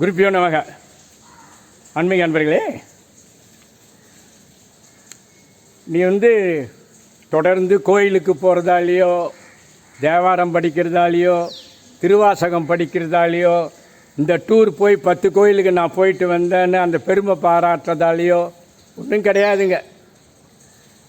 குருப்பியோ நமக. ஆன்மீக அன்பர்களே நீ வந்து தொடர்ந்து கோயிலுக்கு போகிறதாலேயோ தேவாரம் படிக்கிறதாலேயோ திருவாசகம் படிக்கிறதாலேயோ இந்த டூர் போய் பத்து கோயிலுக்கு நான் போயிட்டு வந்தேன்னு அந்த பெருமை பாராட்டுறதாலேயோ ஒன்றும் கிடையாதுங்க.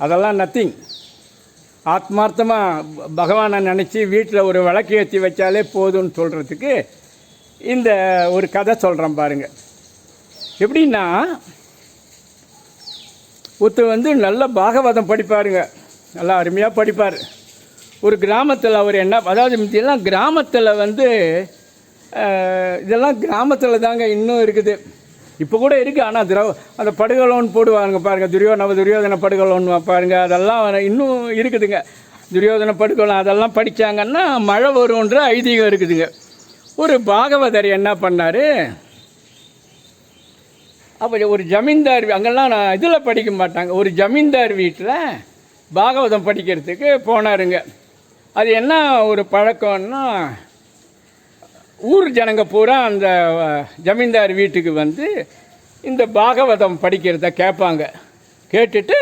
அதெல்லாம் நத்திங் ஆத்மார்த்தமாக பகவானை நினச்சி வீட்டில் ஒரு விளக்கு ஏற்றி வச்சாலே போதும்னு சொல்கிறதுக்கு இந்த ஒரு கதை சொல்கிறேன் பாருங்கள் எப்படின்னா ஒருத்தர் வந்து நல்ல பாகவதம் படிப்பாருங்க. நல்லா அருமையாக படிப்பார். ஒரு கிராமத்தில் அவர் என்ன அதாவது இதெல்லாம் கிராமத்தில் வந்து இதெல்லாம் கிராமத்தில் தாங்க இன்னும் இருக்குது. இப்போ கூட இருக்குது ஆனால் திரவ அந்த படுகலோன்னு போடுவாங்க பாருங்கள் துரியோதன துரியோதன படுகலோன்னு பாருங்க அதெல்லாம் இன்னும் இருக்குதுங்க. துரியோதன படுகலம் அதெல்லாம் படித்தாங்கன்னா மழை வரும்ன்ற ஐதீகம் இருக்குதுங்க. ஒரு பாகவதர் என்ன பண்ணார்? அப்போ ஒரு ஜமீன்தார் அங்கெல்லாம் நான் இதில் படிக்க மாட்டாங்க. ஒரு ஜமீன்தார் வீட்டில் பாகவதம் படிக்கிறதுக்கு போனாருங்க. அது என்ன ஒரு பழக்கம்னா ஊர் ஜனங்க பூரா அந்த ஜமீன்தார் வீட்டுக்கு வந்து இந்த பாகவதம் படிக்கிறத கேட்பாங்க கேட்டுட்டு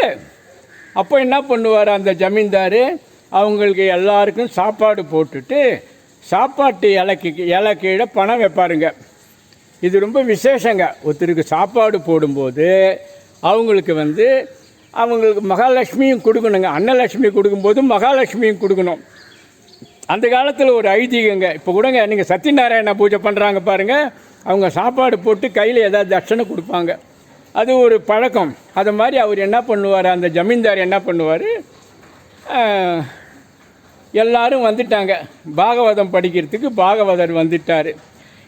அப்போ என்ன பண்ணுவார் அந்த ஜமீன்தார்? அவங்களுக்கு எல்லாருக்கும் சாப்பாடு போட்டுட்டு சாப்பாட்டு இலைக்கு இலை கீழே பணம் வைப்பாருங்க. இது ரொம்ப விசேஷங்க. ஒருத்தருக்கு சாப்பாடு போடும்போது அவங்களுக்கு வந்து அவங்களுக்கு மகாலட்சுமியும் கொடுக்கணுங்க. அன்னலட்சுமி கொடுக்கும்போது மகாலட்சுமியும் கொடுக்கணும். அந்த காலத்தில் ஒரு ஐதீகங்க. இப்போ கூடங்க நீங்கள் சத்யநாராயண பூஜை பண்ணுறாங்க பாருங்கள் அவங்க சாப்பாடு போட்டு கையில் ஏதாவது தட்சணை கொடுப்பாங்க. அது ஒரு பழக்கம். அது மாதிரி அவர் என்ன பண்ணுவார்? அந்த ஜமீன்தார் என்ன பண்ணுவார்? எல்லாரும் வந்துட்டாங்க. பாகவதம் படிக்கிறதுக்கு பாகவதர் வந்துட்டார்.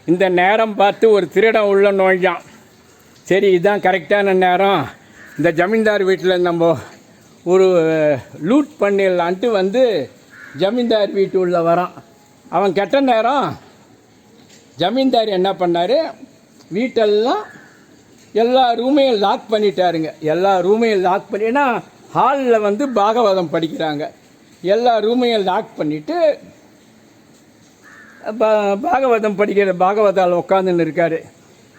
இந்த நேரம் பார்த்து ஒரு திருடம் உள்ள நோய்தான் சரி இதுதான் கரெக்டான நேரம். இந்த ஜமீன்தார் வீட்டில் நம்ம ஒரு லூட் பண்ணிடலான்ட்டு வந்து ஜமீன்தார் வீட்டு உள்ள வரான். அவன் கெட்ட நேரம். ஜமீன்தார் என்ன பண்ணார்? வீட்டெல்லாம் எல்லா ரூமையும் லாக் பண்ணிட்டாருங்க. எல்லா ரூமையும் லாக் பண்ணி ஏன்னா ஹாலில் வந்து பாகவதம் படிக்கிறாங்க. எல்லா ரூமையும் லாக் பண்ணிவிட்டு பாகவதம் படிக்கிற பாகவதால் உட்காந்துன்னு இருக்காரு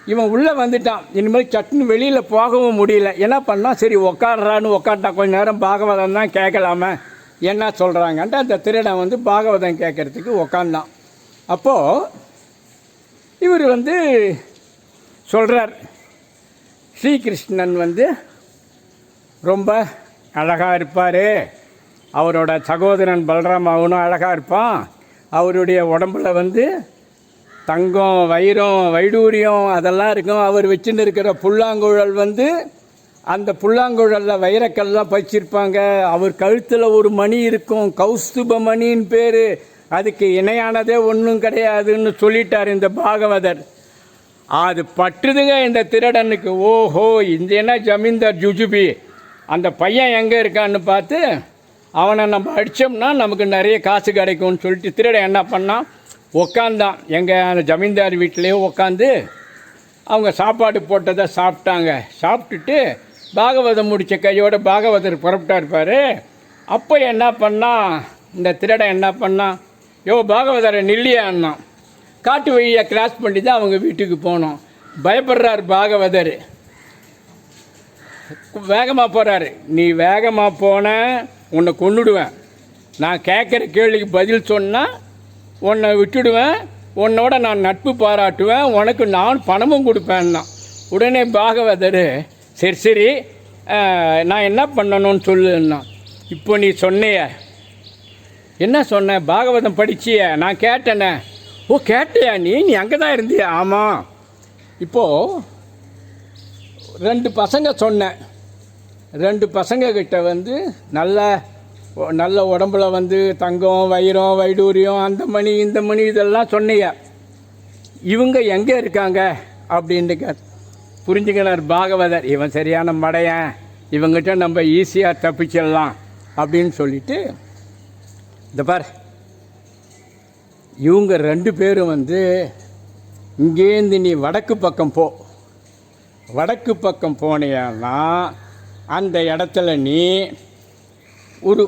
இவன் உள்ளே வந்துட்டான். இனிமேல் சட்டுன்னு வெளியில் போகவும் முடியல. என்ன பண்ணால் சரி உக்காடுறான்னு உக்காட்டா கொஞ்ச நேரம் பாகவதம் தான் கேட்கலாமே என்ன சொல்கிறாங்கன்ட்டு அந்த திருடன் வந்து பாகவதம் கேட்கறதுக்கு உக்காந்தான். அப்போது இவர் வந்து சொல்கிறார் ஸ்ரீகிருஷ்ணன் வந்து ரொம்ப அழகாக இருப்பார். அவரோட சகோதரன் பலராம் அவனும் அழகாக இருப்பான். அவருடைய உடம்புல வந்து தங்கம் வைரம் வைடூரியம் அதெல்லாம் இருக்கும். அவர் வச்சுன்னு இருக்கிற புல்லாங்குழல் வந்து அந்த புல்லாங்குழலில் வைரக்கல்லாம் பச்சிருப்பாங்க. அவர் கழுத்தில் ஒரு மணி இருக்கும். கௌஸ்துப மணின்னு பேர். அதுக்கு இணையானதே ஒன்றும் கிடையாதுன்னு சொல்லிட்டார் இந்த பாகவதர். அது பட்டுதுங்க இந்த திருடனுக்கு. ஓஹோ இந்த என்ன ஜமீன்தார் ஜுஜுபி. அந்த பையன் எங்கே இருக்கான்னு பார்த்து அவனை நம்ம அடித்தோம்னா நமக்கு நிறைய காசு கிடைக்கும்னு சொல்லிட்டு திருடன் என்ன பண்ணான் உக்காந்தான். எங்கள் ஜமீன்தார் வீட்டிலேயே உக்காந்து அவங்க சாப்பாடு போட்டதை சாப்பிட்டாங்க. சாப்பிட்டுட்டு பாகவதம் முடித்த கையோட பாகவதர் புறப்பட்டா இருப்பார் அப்போ என்ன பண்ணா? இந்த திருடன் என்ன பண்ணான் யோ பாகவதரை நில்லியான்னான் காட்டு வழியை கிராஸ் பண்ணி தான் அவங்க வீட்டுக்கு போனோம். பயப்படுறார் பாகவதர். வேகமாக போகிறாரு நீ வேகமாக போன உன்னை கொன்னுடுவேன். நான் கேட்குற கேள்விக்கு பதில் சொன்னால் உன்னை விட்டுடுவேன். உன்னோட நான் நட்பு பாராட்டுவேன். உனக்கு நான் பணமும் கொடுப்பேன்னா. உடனே பாகவதர் சரி சரி நான் என்ன பண்ணணும்னு சொல்லுன்னா இப்போ நீ சொன்னிய. என்ன சொன்ன? பாகவதம் படிச்சிய. நான் கேட்டேனே. ஓ கேட்டியா நீ? நீ அங்கே தான் இருந்தியா. ஆமாம் இப்போது ரெண்டு பசங்க சொன்னேன். ரெண்டு பசங்க கிட்ட வந்து நல்ல நல்ல உடம்புல வந்து தங்கம் வைரம் வைடூரியம் அந்த மணி இந்த மணி இதெல்லாம் சொன்னீங்க இவங்க எங்கே இருக்காங்க அப்படின்னு கே புரிஞ்சுக்கிறார் பாகவதர். இவன் சரியான மடையன். இவங்கிட்ட நம்ம ஈஸியாக தப்பிச்சிடலாம் அப்படின்னு சொல்லிட்டு இந்த பார் இவங்க ரெண்டு பேரும் வந்து இங்கேருந்து நீ வடக்கு பக்கம் போ. வடக்கு பக்கம் போனேன்னா அந்த இடத்துல நீ ஒரு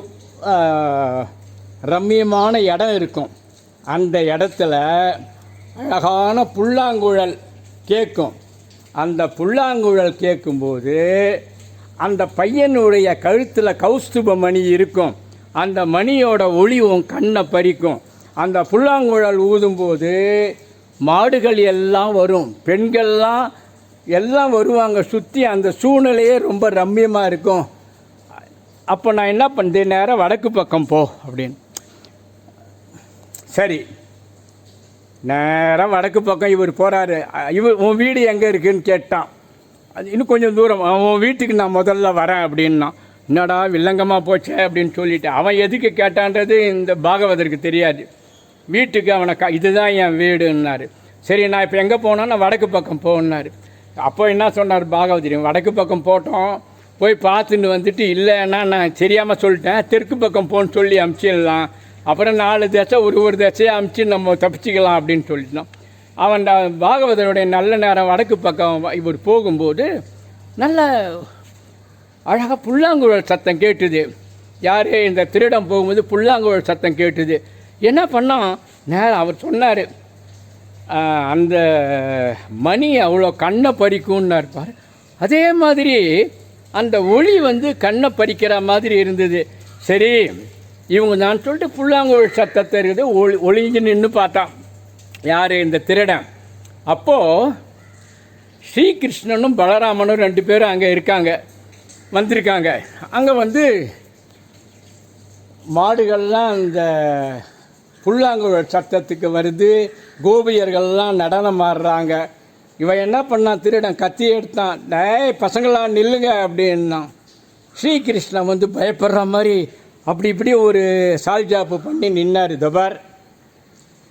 ரம்மியமான இடம் இருக்கும். அந்த இடத்துல அழகான புல்லாங்குழல் கேட்கும். அந்த புல்லாங்குழல் கேட்கும்போது அந்த பையனுடைய கழுத்தில் கௌஸ்துப மணி இருக்கும். அந்த மணியோட ஒளி உன் கண்ணை பறிக்கும். அந்த புல்லாங்குழல் ஊதும்போது மாடுகள் எல்லாம் வரும். பெண்கள்லாம் எல்லாம் வருவாங்க. சுற்றி அந்த சூழ்நிலையே ரொம்ப ரம்மியமாக இருக்கும். அப்போ நான் என்ன பண்ணுறேன் நேரம் வடக்கு பக்கம் போ அப்படின்னு. சரி. நேராக வடக்கு பக்கம் இவர் போகிறாரு இவர் உன் வீடு எங்கே இருக்குன்னு கேட்டான். அது இன்னும் கொஞ்சம் தூரம். உன் வீட்டுக்கு நான் முதல்ல வரேன் அப்படின்னா. என்னடா வில்லங்கமாக போச்சே அப்படின்னு சொல்லிட்டு அவன் எதுக்கு கேட்டான்றது இந்த பாகவதற்கு தெரியாது. வீட்டுக்கு அவனை க இதுதான் என் வீடுன்னாரு. சரி நான் இப்போ எங்கே போனேன்னா வடக்கு பக்கம் போகணுன்னாரு அப்போ என்ன சொன்னார் பாகவதர் வடக்கு பக்கம் போட்டோம் போய் பார்த்துட்டு வந்துட்டு இல்லைன்னா நான் தெரியாமல் சொல்லிட்டேன் தெற்கு பக்கம் போன்னு சொல்லி அமுச்சிடலாம். அப்புறம் நாலு தசை ஒரு ஒரு தசையை அமுச்சு நம்ம தப்பிச்சிக்கலாம் அப்படின்னு சொல்லிட்டோம். அவன் பாகவதனுடைய பாகவதருடைய நல்ல நேரம் வடக்கு பக்கம் இவர் போகும்போது நல்ல அழகாக புல்லாங்குழல் சத்தம் கேட்டுது. யார் இந்த திருடம் போகும்போது புல்லாங்குழல் சத்தம் கேட்டுது. என்ன பண்ணான்? நேரம் அவர் சொன்னார் அந்த மணி அவ்வளோ கண்ணை பறிக்கும்னா இருப்பார் அதே மாதிரி அந்த ஒளி வந்து கண்ணை பறிக்கிற மாதிரி இருந்தது. சரி இவங்க நான் சொல்லிட்டு புல்லாங்குழல் சத்தத்தை இருக்குது ஒளி ஒளிஞ்சு நின்று பார்த்தான். யார் இந்த திருடன்? அப்போது ஸ்ரீகிருஷ்ணனும் பலராமனும் ரெண்டு பேரும் அங்கே இருக்காங்க வந்திருக்காங்க. அங்கே வந்து மாடுகள்லாம் அந்த புல்லாங்குழல் சத்தத்துக்கு வருது. கோபியர்கள்லாம் நடனம் ஆடுறாங்க. இவன் என்ன பண்ணான்? திருடன் கத்தி எடுத்தான். டேய் பசங்களாம் நில்லுங்க அப்படின்னான். ஸ்ரீகிருஷ்ணன் வந்து பயப்படுற மாதிரி அப்படி இப்படி ஒரு சால்ஜாப்பு பண்ணி நின்னார் தபார்.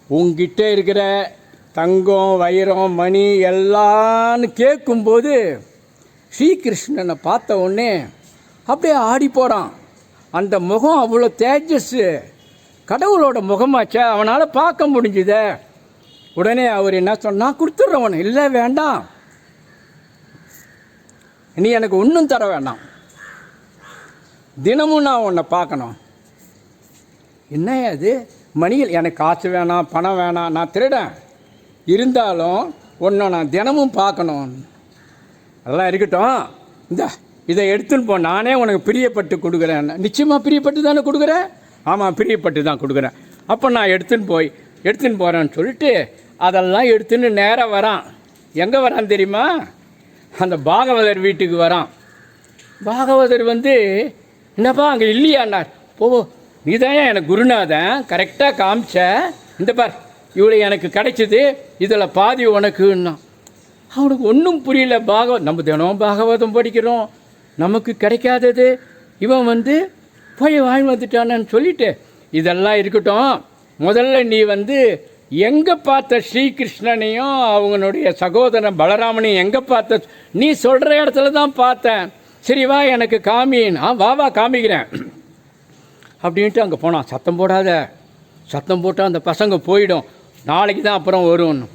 உங்ககிட்ட இருக்கிற தங்கம் வைரம் மணி எல்லான்னு கேட்கும்போது ஸ்ரீகிருஷ்ணனை பார்த்த உடனே அப்படியே ஆடி போகிறான் அந்த முகம் அவ்வளோ தேஜஸ்ஸு. கடவுளோட முகமாச்சே அவனால் பார்க்க முடிஞ்சுதே. உடனே அவர் என்ன சொன்னால் கொடுத்துட்றவன் இல்லை வேண்டாம். நீ எனக்கு ஒன்றும் தர வேண்டாம். தினமும் நான் உன்னை பார்க்கணும். என்ன அது மணிகள் எனக்கு காசு வேணாம் பணம் வேணாம் நான் திருடேன். இருந்தாலும் உன்னை நான் தினமும் பார்க்கணும். அதெல்லாம் இருக்கட்டும். இந்த இதை எடுத்துன்னு போ. நானே உனக்கு பிரியப்பட்டு கொடுக்குறேன். நிச்சயமாக பிரியப்பட்டு தானே கொடுக்குறேன்? ஆமாம் பிரியப்பட்டு தான் கொடுக்குறேன். அப்போ நான் எடுத்துன்னு போய் எடுத்துன்னு போகிறேன்னு சொல்லிட்டு அதெல்லாம் எடுத்துன்னு நேராக வரான். எங்கே வரான் தெரியுமா? அந்த பாகவதர் வீட்டுக்கு வரான். பாகவதர் வந்து என்னப்பா அங்கே இல்லையான்னார். போ நீ தான் எனக்கு குருநாதன் கரெக்டாக காமிச்ச. இந்த பார் இவ்வளோ எனக்கு கிடைச்சிது இதில் பாதி உனக்குன்னா. அவனுக்கு ஒன்றும் புரியல பாகவத் நம்ம தினம் பாகவதம் படிக்கிறோம். நமக்கு கிடைக்காதது. இவன் வந்து போய் வாங்கி வந்துட்டானன்னு சொல்லிட்டு இதெல்லாம் இருக்கட்டும். முதல்ல நீ வந்து எங்கே பார்த்த ஸ்ரீகிருஷ்ணனையும் அவங்களுடைய சகோதரன் பலராமனையும் எங்கே பார்த்த? நீ சொல்கிற இடத்துல தான் பார்த்தேன். சரி வா எனக்கு காமின் ஆ வா வா காமிக்கிறேன். அப்படின்ட்டு அங்கே போனான். சத்தம் போடாத. சத்தம் போட்டால் அந்த பசங்க போயிடும். நாளைக்கு தான் அப்புறம் வரும்னு.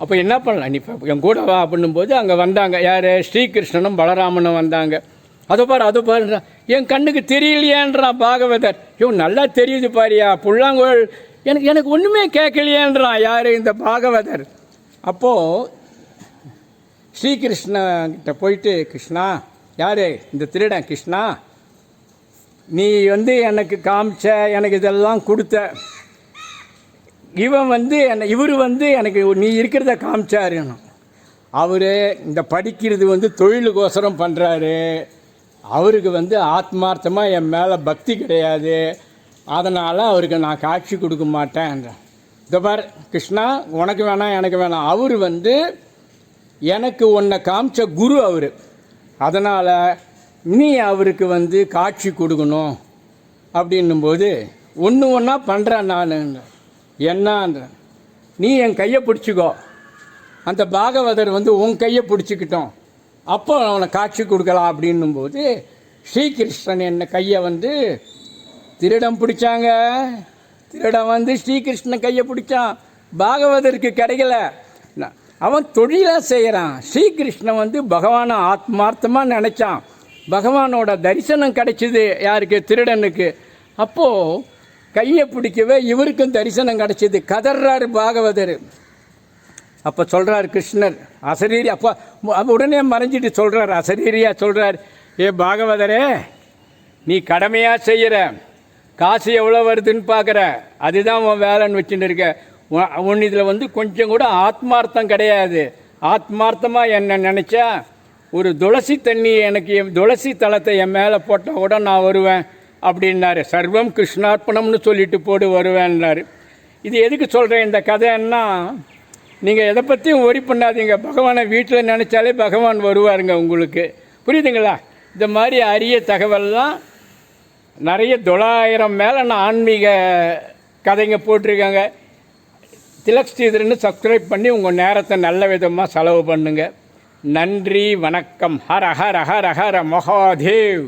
அப்போ என்ன பண்ணலாம்? நீ என் கூட வா அப்படின்னும் போது அங்கே வந்தாங்க. யார்? ஸ்ரீகிருஷ்ணனும் பலராமனும் வந்தாங்க. அதை பாரு அதை பாருன்றா. என் கண்ணுக்கு தெரியலையேன்றான் பாகவதர். இவன் நல்லா தெரியுது பாரியா புல்லாங்குழல். எனக்கு எனக்கு ஒன்றுமே கேட்கலையேன்றான் யார் இந்த பாகவதர்? அப்போது ஸ்ரீகிருஷ்ணகிட்ட போயிட்டு கிருஷ்ணா யார் இந்த திருடன் கிருஷ்ணா? நீ வந்து எனக்கு காமிச்ச எனக்கு இதெல்லாம் கொடுத்த. இவன் வந்து என்ன இவர் வந்து எனக்கு நீ இருக்கிறத காமிச்சாருன்னு. அவர் இந்த படிக்கிறது வந்து தொழிலுக்கோசரம் பண்ணுறாரு அவருக்கு வந்து ஆத்மார்த்தமாக என் மேலே பக்தி கிடையாது. அதனால் அவருக்கு நான் காட்சி கொடுக்க மாட்டேன்றேன் இந்த பார் கிருஷ்ணா உனக்கு வேணாம் எனக்கு வேணாம் அவர் வந்து எனக்கு உன்னை காமிச்ச குரு அவர். அதனால் நீ அவருக்கு வந்து காட்சி கொடுக்கணும் அப்படின்னும்போது ஒன்று ஒன்றா பண்ணுறேன் நான் என்னன்ற நீ என் கையை பிடிச்சிக்கோ. அந்த பாகவதர் வந்து உன் கையை பிடிச்சிக்கிட்டோம். அப்போ அவனை காட்சி கொடுக்கலாம் அப்படின்னும்போது ஸ்ரீகிருஷ்ணன் என்ன கையை வந்து திருடம் பிடிச்சாங்க. திருடம் வந்து ஸ்ரீகிருஷ்ணன் கையை பிடிச்சான். பாகவதருக்கு கிடைக்கல. அவன் தொழிலாக செய்கிறான் ஸ்ரீகிருஷ்ணன் வந்து பகவானை ஆத்மார்த்தமாக நினச்சான். பகவானோட தரிசனம் கிடைச்சிது யாருக்கு? திருடனுக்கு. அப்போது கையை பிடிக்கவே இவருக்கும் தரிசனம் கிடச்சிது. கதர்றாரு பாகவதர். அப்போ சொல்கிறார் கிருஷ்ணர் அசரீரி அப்போ உடனே மறைஞ்சிட்டு சொல்கிறார் அசரீரியாக சொல்கிறார் ஏ பாகவதரே நீ கடமையாக செய்கிற காசு எவ்வளோ வருதுன்னு பார்க்குற அதுதான் உன் வேலைன்னு வச்சுட்டு இருக்க. உன் உன் இதில் வந்து கொஞ்சம் கூட ஆத்மார்த்தம் கிடையாது. ஆத்மார்த்தமாக என்ன நினச்சா ஒரு துளசி தண்ணி எனக்கு என் துளசி தளத்தை என் மேலே போட்டால் கூட நான் வருவேன் அப்படின்னாரு. சர்வம் கிருஷ்ணார்ப்பணம்னு சொல்லிட்டு போடு வருவேன்னாரு. இது எதுக்கு சொல்கிறேன் இந்த கதைன்னா நீங்கள் எதை பற்றியும் ஒரி பண்ணாதீங்க. பகவானை வீட்டில் நினச்சாலே பகவான் வருவாருங்க உங்களுக்கு. புரியுதுங்களா? இந்த மாதிரி அரிய தகவல்லாம் நிறைய தொள்ளாயிரம் மேலே நான் ஆன்மீக கதைங்க போட்டிருக்காங்க. திலக் ஸ்ரீதர்னு சப்ஸ்கிரைப் பண்ணி உங்கள் நேரத்தை நல்ல விதமாக செலவு பண்ணுங்க. நன்றி வணக்கம். ஹர ஹர ஹர ஹர மகாதேவ்.